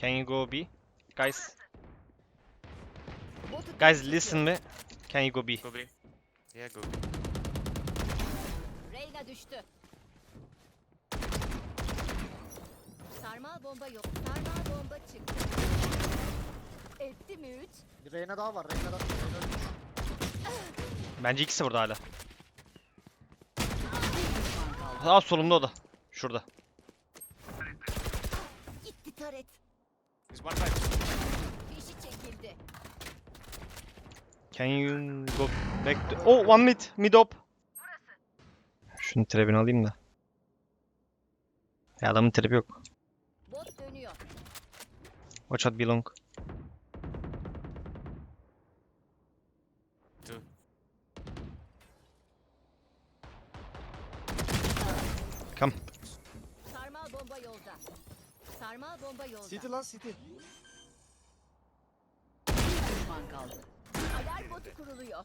Can you go B? Guys, guys listen me. Can you go B? Go B. Yeah, go. Reyna düştü. Sarmal bomba yok. Sarmal bomba çıktı. Etti mi üç? Bir Reyna daha var. Reyna da. Reyna. Bence ikisi burada hala. Aa solumda o da. Şurada. Gitti taret. He's one. Fişi çekildi. Can you go back to... Oh one mid. Mid op. Şunun trebini alayım da. Ya adamın trebi yok. Bot dönüyor. Watch out belong. Two. Come. Sarmal bomba yolda. City lan City. Bir düşman kaldı. Alarm botu kuruluyor.